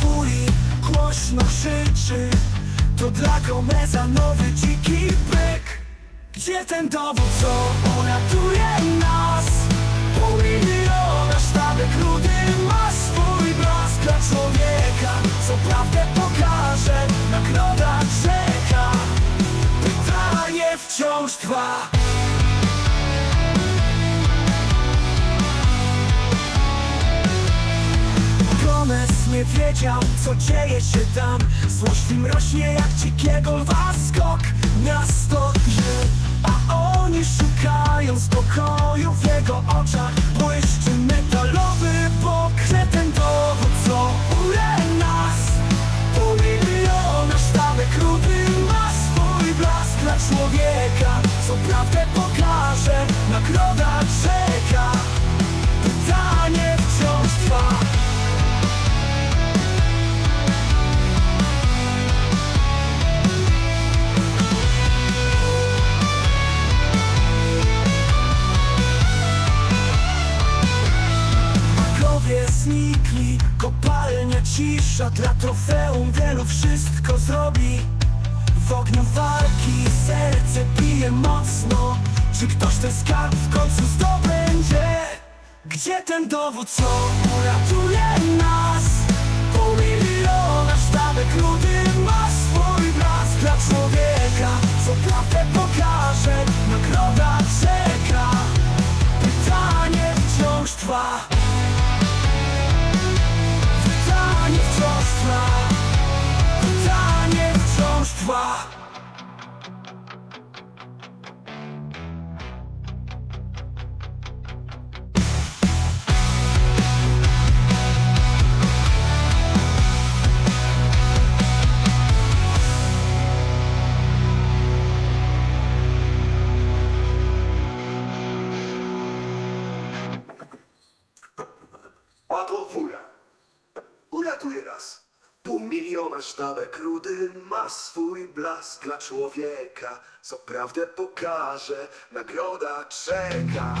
twój głośno krzyczy. To dla Gomeza nowy dziki byk Gdzie ten dowód, co uratuje nas? Pół miliona sztabek rudy ma swój blask dla człowieka. Co prawdę pokaże, nagroda czeka. Pytanie wciąż trwa nie wiedział, co dzieje się tam. Złość w nim rośnie jak dzikiego lwa skok na stopnie A oni szukają spokoju w jego oczach. Błyszczy metalowy pokret ten dowód, co ule nas. Pół miliona sztabek rudy ma swój blask dla człowieka Co prawdę pokaże, nagroda czeka kopalnia cisza Dla trofeum wielu wszystko zrobi W ogniu walki serce bije mocno Czy ktoś ten skarb w końcu zdobędzie? Gdzie ten dowód, co uratuje nas? Nas. Pół miliona sztabek rudy ma swój blask dla człowieka. Co prawdę pokaże, nagroda czeka.